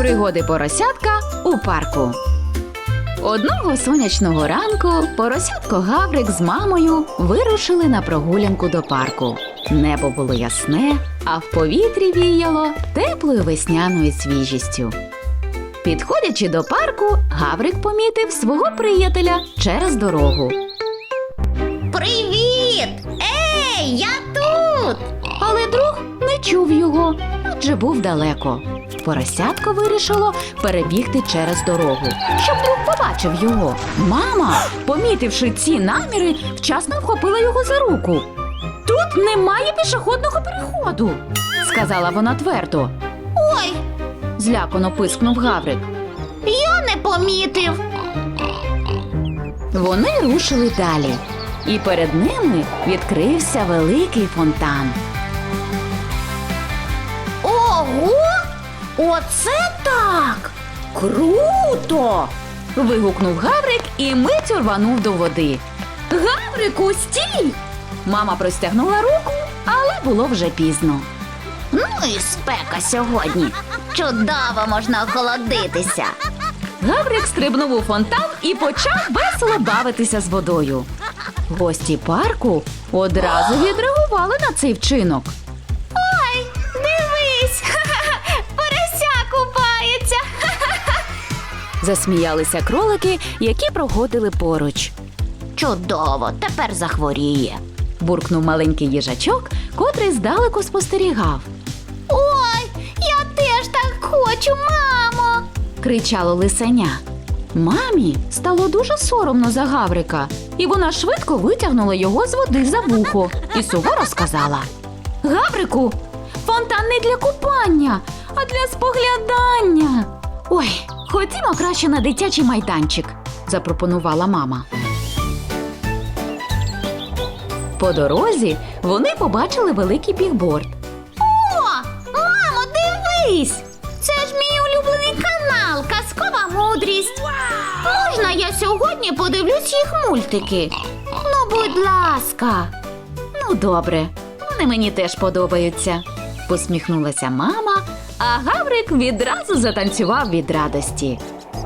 Пригоди поросятка у парку. Одного сонячного ранку поросятко Гаврик з мамою вирушили на прогулянку до парку. Небо було ясне, а в повітрі віяло теплою весняною свіжістю. Підходячи до парку, Гаврик помітив свого приятеля через дорогу. Привіт! Ей, я тут! Але друг не чув його, адже був далеко. Поросятко вирішило перебігти через дорогу, щоб друг побачив його. Мама, помітивши ці наміри, вчасно вхопила його за руку. Тут немає пішохідного переходу, сказала вона твердо. Ой, Злякано пискнув Гаврик. я не помітив. Вони рушили далі, і перед ними відкрився великий фонтан. Оце так! Круто! Вигукнув Гаврик і мить рванув до води. Гаврику, стій! Мама простягнула руку, але було вже пізно. Ну і спека сьогодні. Чудово можна охолодитися. Гаврик стрибнув у фонтан і почав весело бавитися з водою. Гості парку одразу відреагували на цей вчинок. Засміялися кролики, які проходили поруч. Чудово, тепер захворіє. Буркнув маленький їжачок, котрий здалеку спостерігав. Ой, я теж так хочу, мамо. кричало лисеня. Мамі стало дуже соромно за Гаврика, і вона швидко витягнула його з води за вухо і суворо сказала: Гаврику, фонтан не для купання, а для споглядання. Ходімо краще на дитячий майданчик, запропонувала мама. По дорозі вони побачили великий бігборд. О, мамо, дивись! Це ж мій улюблений канал Казкова мудрість. Можна я сьогодні подивлюсь їх мультики? Ну, будь ласка. Ну, добре, вони мені теж подобаються, посміхнулася мама, а Гаврик відразу затанцював від радості.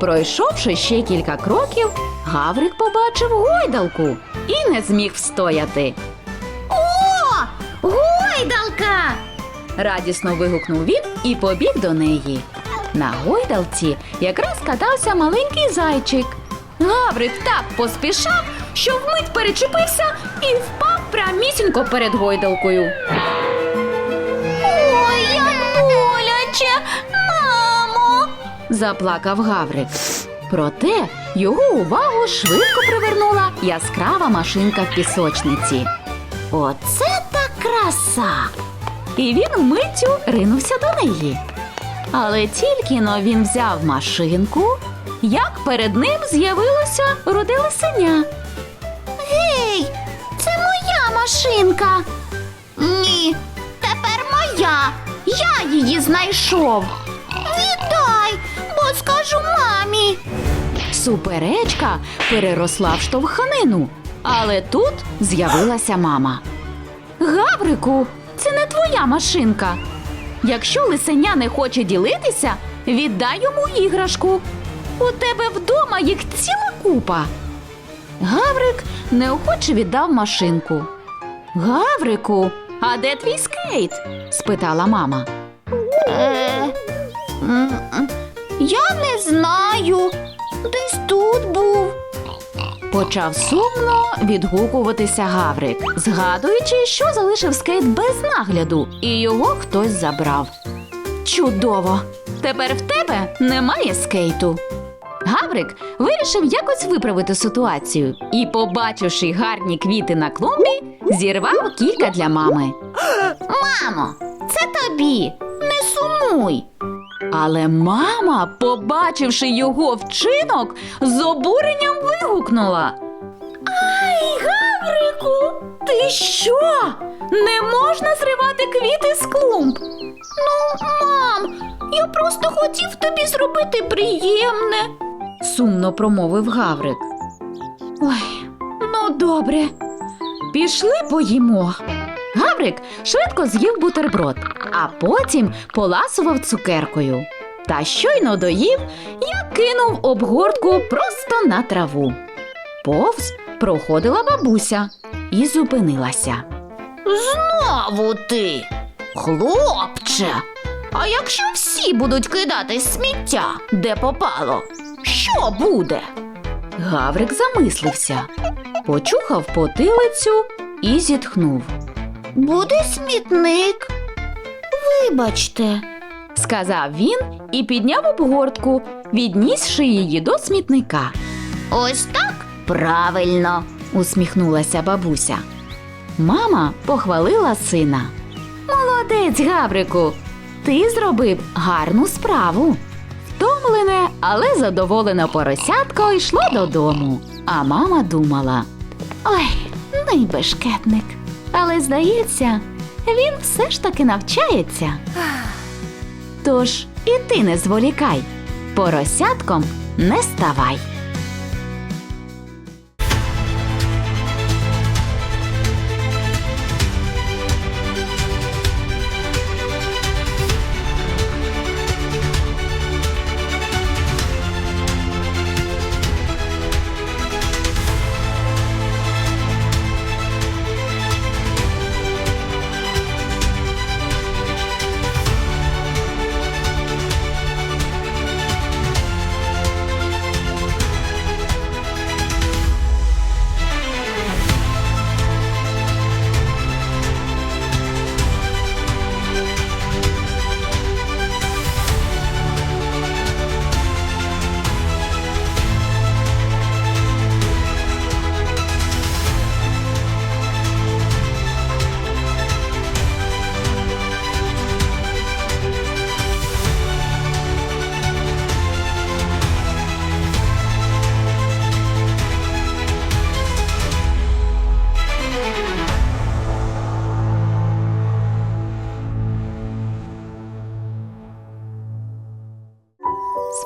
Пройшовши ще кілька кроків, Гаврик побачив гойдалку і не зміг встояти. О, гойдалка! Радісно вигукнув він і побіг до неї. На гойдалці якраз катався маленький зайчик. Гаврик так поспішав, що вмить перечепився і впав прямісінько перед гойдалкою. Заплакав Гаврик. Проте його увагу швидко привернула яскрава машинка в пісочниці. Оце так краса! І він миттю ринувся до неї. Але тільки но він взяв машинку, як перед ним з'явилося руде лисеня. Гей, це моя машинка. Ні, тепер моя. Я її знайшов. Віддай, скажу мамі. Суперечка переросла в штовханину, але тут з'явилася мама. Гаврику, це не твоя машинка. Якщо лисеня не хоче ділитися, віддай йому іграшку. У тебе вдома їх ціла купа. Гаврик неохоче віддав машинку. Гаврику, а де твій скейт? спитала мама. Я не знаю. Десь тут був. Почав сумно відгукуватися Гаврик, згадуючи, що залишив скейт без нагляду, і його хтось забрав. Чудово! Тепер в тебе немає скейту. Гаврик вирішив якось виправити ситуацію і, побачивши гарні квіти на клумбі, зірвав кілька для мами. Мамо, це тобі. Не сумуй. Але мама, побачивши його вчинок, з обуренням вигукнула. Ай, Гаврику, ти що? Не можна зривати квіти з клумб. Ну, мам, я просто хотів тобі зробити приємне. сумно промовив Гаврик. Ой, ну добре. Пішли поїмо. Гаврик швидко з'їв бутерброд, а потім поласував цукеркою. Та щойно доїв, я кинув обгортку просто на траву. Повз проходила бабуся і зупинилася. Знову ти, хлопче. А якщо всі будуть кидати сміття, де попало, що буде? Гаврик замислився, почухав потилицю і зітхнув. Буде смітник. Вибачте. Сказав він і підняв обгортку, віднісши її до смітника. Ось так правильно. усміхнулася бабуся. Мама похвалила сина. Молодець, Гаврику, ти зробив гарну справу. Втомлене, але задоволене поросятко йшло додому. А мама думала: Ой, ну й бешкетник. Але здається, він все ж таки навчається. Тож і ти не зволікай, поросятком не ставай.